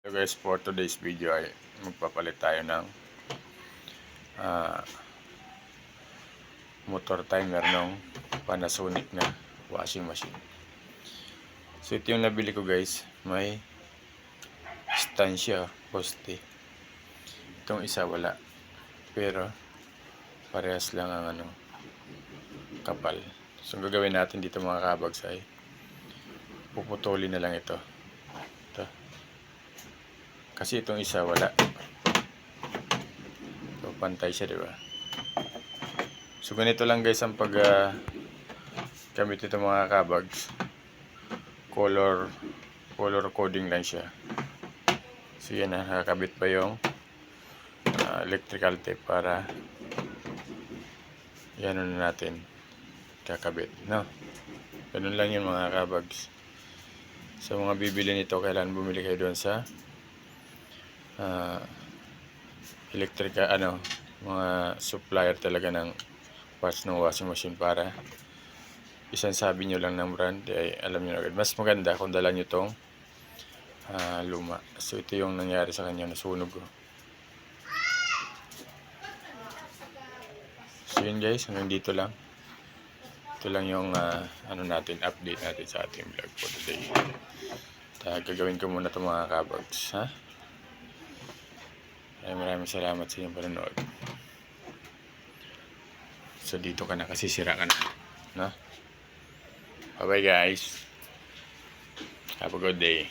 So guys, for today's video ay magpapalit tayo ng ah, motor timer ng Panasonic na washing machine. So ito yung nabili ko guys, may stand siya, poste. Itong isa wala. Pero parehas lang ang ano kapal. So gagawin natin dito mga kabags ay puputulin na lang. Ito. Kasi itong isa wala. So, pantay siya, di ba? So, ganito lang guys ang pag ah, gamit ito mga kabags. Color, color coding lang siya. So, yan na. Nakakabit pa yung ah, electrical tape para yan na natin kakabit. No? Ganun lang yun mga kabags. Sa mga bibili nito, kailangan bumili kayo doon sa uh, electric ano mga supplier talaga ng parts ng washing machine para isang sabi nyo lang ng brand ay alam nyo agad. Mas maganda kung dala nyo tong ah, luma. So ito yung nangyari sa kanya, nasunog ko. So yun guys, hanggang dito lang. Ito lang yung ah, ano natin, update natin sa ating vlog for today. Ta gagawin ko muna ito mga kabags, ha? Ay, maraming salamat sa inyong panonood. So, dito ka na kasi sira ka na. No? Bye-bye guys. Have a good day.